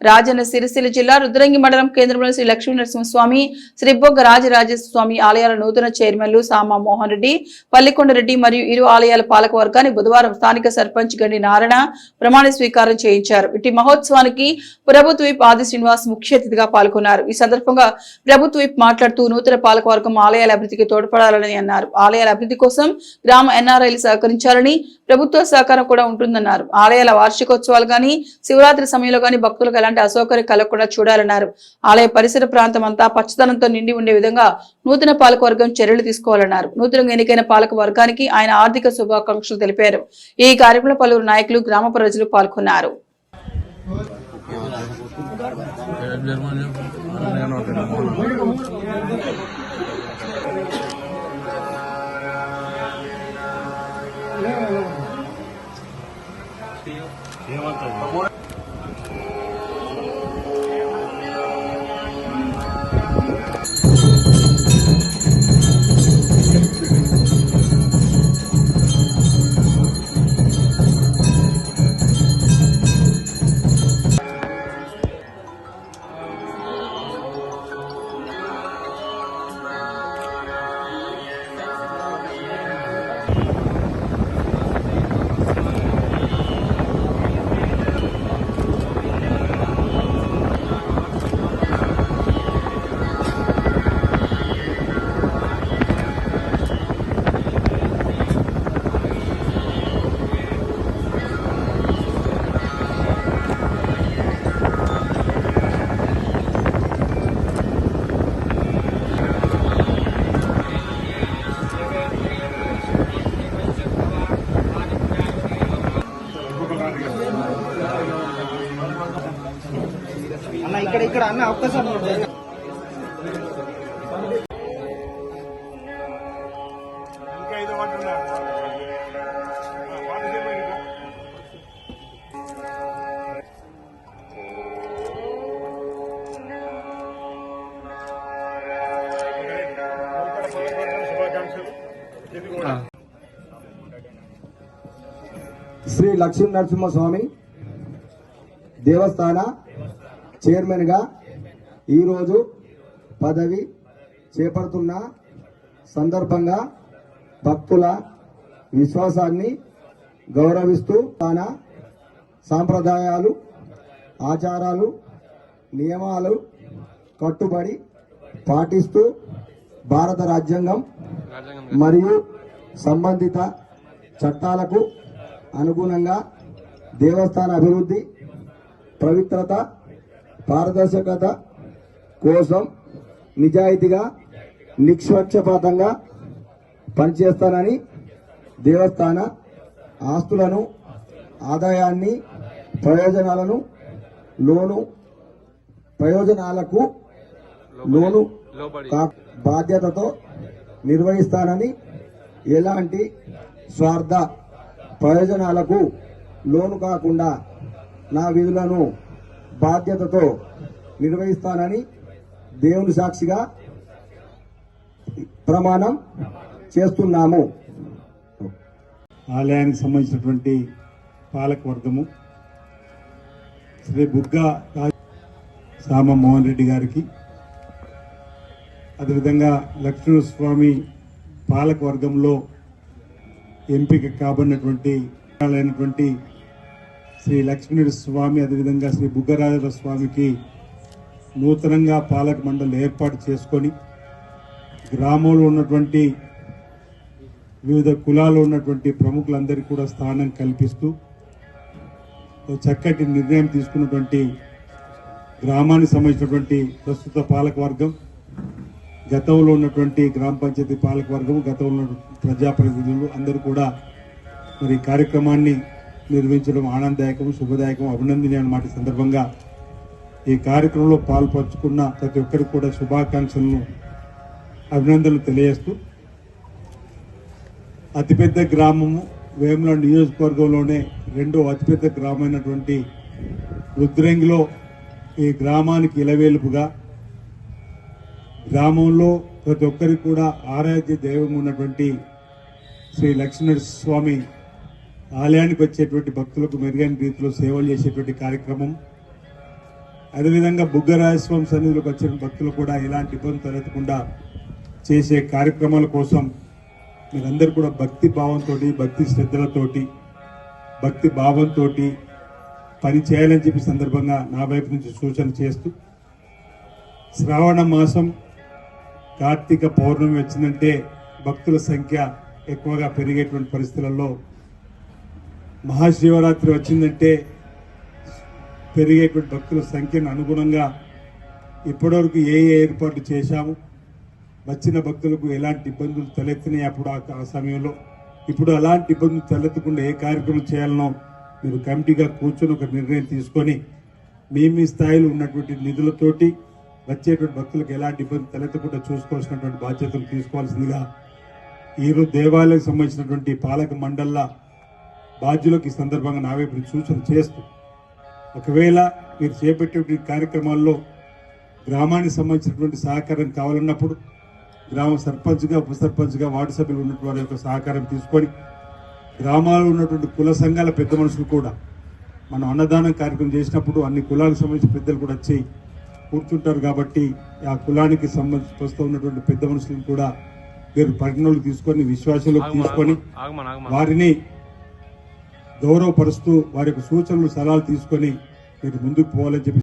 రాజన్న సిరిసిల్ల జిల్లా రుద్రంగి మండలం కేంద్రంలో శ్రీ లక్ష్మీ నరసింహస్వామి శ్రీ బొగ్గ రాజరాజేశ్వర స్వామి ఆలయాల నూతన చైర్మన్లు సామా మోహన్ రెడ్డి పల్లికొండ రెడ్డి మరియు ఇరు ఆలయాల పాలక వర్గాన్ని బుధవారం స్థానిక సర్పంచ్ గండి నారాయణ ప్రమాణ స్వీకారం చేయించారు. ఇటు మహోత్సవానికి ప్రభుత్వ విప్ ఆది శ్రీనివాస్ ముఖ్య అతిథిగా పాల్గొన్నారు. ఈ సందర్భంగా ప్రభుత్వ విప్ మాట్లాడుతూ నూతన పాలక వర్గం ఆలయాల అభివృద్ధికి తోడ్పడాలని అన్నారు. ఆలయాల అభివృద్ధి కోసం గ్రామ ఎన్ఆర్ఐలు సహకరించాలని ప్రభుత్వ సహకారం కూడా ఉంటుందన్నారు. ఆలయాల వార్షికోత్సవాలు గాని శివరాత్రి సమయంలో గాని భక్తులకు ఎలాంటి అసౌకర్యం కలగకుండా చూడాలన్నారు. ఆలయ పరిసర ప్రాంతం అంతా పచ్చదనంతో నిండి ఉండే విధంగా నూతన పాలక వర్గం చర్యలు తీసుకోవాలన్నారు. నూతనంగా ఎన్నికైన పాలక వర్గానికి ఆయన ఆర్థిక శుభాకాంక్షలు తెలిపారు. ఈ కార్యక్రమంలో పలువురు నాయకులు గ్రామ ప్రజలు పాల్గొన్నారు. నిర్మాణం శ్రీ లక్ష్మీ నరసింహస్వామి దేవస్థాన చైర్మన్గా ఈరోజు పదవి చేపడుతున్న సందర్భంగా భక్తుల విశ్వాసాన్ని గౌరవిస్తూ తన సాంప్రదాయాలు ఆచారాలు నియమాలు కట్టుబడి పాటిస్తూ భారత రాజ్యాంగం మరియు సంబంధిత చట్టాలకు అనుగుణంగా దేవస్థాన అభివృద్ధి పవిత్రత పారదర్శకత కోసం నిజాయితీగా నిష్పక్షపాతంగా పనిచేస్తానని దేవస్థాన ఆస్తులను ఆదాయాన్ని ప్రయోజనాలను లోను ప్రయోజనాలకు లోను బాధ్యతతో నిర్వహిస్తానని ఎలాంటి స్వార్థ ప్రయోజనాలకు లోను కాకుండా నా విధులను బాధ్యతతో నిర్వహిస్తానని దేవుని సాక్షిగా ప్రమాణం చేస్తున్నాము. ఆలయానికి సంబంధించినటువంటి పాలకవర్గము శ్రీ బుగ్గ సామ మోహన్ రెడ్డి గారికి అదేవిధంగా లక్ష్మణస్వామి పాలకవర్గంలో ఎంపిక కాబడినటువంటి అయినటువంటి శ్రీ లక్ష్మీ స్వామి అదేవిధంగా శ్రీ బుగ్గరాజుల స్వామికి నూతనంగా పాలక మండలి ఏర్పాటు చేసుకొని గ్రామంలో ఉన్నటువంటి వివిధ కులాలు ఉన్నటువంటి ప్రముఖులందరికీ కూడా స్థానం కల్పిస్తూ చక్కటి నిర్ణయం తీసుకున్నటువంటి గ్రామానికి సంబంధించినటువంటి ప్రస్తుత పాలక వర్గం గతంలో ఉన్నటువంటి గ్రామ పంచాయతీ పాలక వర్గం గతంలో ప్రజాప్రతినిధులు అందరూ కూడా మరి కార్యక్రమాన్ని నిర్వహించడం ఆనందదాయకం శుభదాయకం అభినందనీయ అన్నమాట సందర్భంగా. ఈ కార్యక్రమంలో పాల్పంచుకున్న ప్రతి ఒక్కరికి కూడా శుభాకాంక్షలను అభినందనలు తెలియజేస్తూ అతిపెద్ద గ్రామము వేముల నియోజకవర్గంలోనే రెండో అతిపెద్ద గ్రామమైనటువంటి రుద్రంగిలో ఈ గ్రామానికి ఇలవేలుపుగా గ్రామంలో ప్రతి ఒక్కరికి కూడా ఆరాధ్య దైవం ఉన్నటువంటి శ్రీ లక్ష్మణ స్వామి ఆలయానికి వచ్చేటువంటి భక్తులకు మెరుగైన రీతిలో సేవలు చేసేటువంటి కార్యక్రమం. అదేవిధంగా బుగ్గరాజస్వామి సన్నిధిలోకి వచ్చిన భక్తులు కూడా ఎలాంటి ఇబ్బంది తలెత్తకుండా చేసే కార్యక్రమాల కోసం మీరందరూ కూడా భక్తి భావంతో భక్తి శ్రద్ధలతోటి భక్తి భావంతో పని చేయాలని చెప్పి సందర్భంగా నా వైపు నుంచి సూచన చేస్తూ శ్రావణ మాసం కార్తీక పౌర్ణమి వచ్చిందంటే భక్తుల సంఖ్య ఎక్కువగా పెరిగేటువంటి పరిస్థితులలో మహాశివరాత్రి వచ్చిందంటే పెరిగేటువంటి భక్తుల సంఖ్యను అనుగుణంగా ఇప్పటివరకు ఏ ఏ ఏర్పాట్లు చేశాము వచ్చిన భక్తులకు ఎలాంటి ఇబ్బందులు తలెత్తినాయి అప్పుడు ఆ- ఆ సమయంలో. ఇప్పుడు అలాంటి ఇబ్బందులు తలెత్తకుండా ఏ కార్యక్రమం చేయాలనో మీరు కమిటీగా కూర్చొని ఒక నిర్ణయం తీసుకొని మీ మీ స్థాయిలో ఉన్నటువంటి నిధులతోటి వచ్చేటువంటి భక్తులకు ఎలాంటి ఇబ్బంది తలెత్తకుండా చూసుకోవాల్సినటువంటి బాధ్యతలు తీసుకోవాల్సిందిగా ఈరోజు దేవాలయం సంబంధించినటువంటి పాలక మండళ్ళ బాధ్యులకు ఈ సందర్భంగా నా వైపు సూచన చేస్తూ ఒకవేళ మీరు చేపట్టేటువంటి కార్యక్రమాల్లో గ్రామానికి సంబంధించినటువంటి సహకారం కావాలన్నప్పుడు గ్రామ సర్పంచ్గా ఉప సర్పంచ్గా వార్డు సభ్యులు ఉన్నటువంటి వారి యొక్క సహకారం తీసుకొని గ్రామాల్లో ఉన్నటువంటి కుల సంఘాల పెద్ద మనుషులు కూడా మనం అన్నదానం కార్యక్రమం చేసినప్పుడు అన్ని కులాలకు సంబంధించిన పెద్దలు కూడా వచ్చి కూర్చుంటారు కాబట్టి ఆ కులానికి సంబంధించి వస్తూ ఉన్నటువంటి పెద్ద మనుషులను కూడా మీరు పరిగణలోకి తీసుకొని విశ్వాసంలోకి తీసుకొని వారిని గౌరవపరుస్తూ వారి యొక్క సూచనలు సలహాలు తీసుకొని మీరు ముందుకు పోవాలని చెప్పి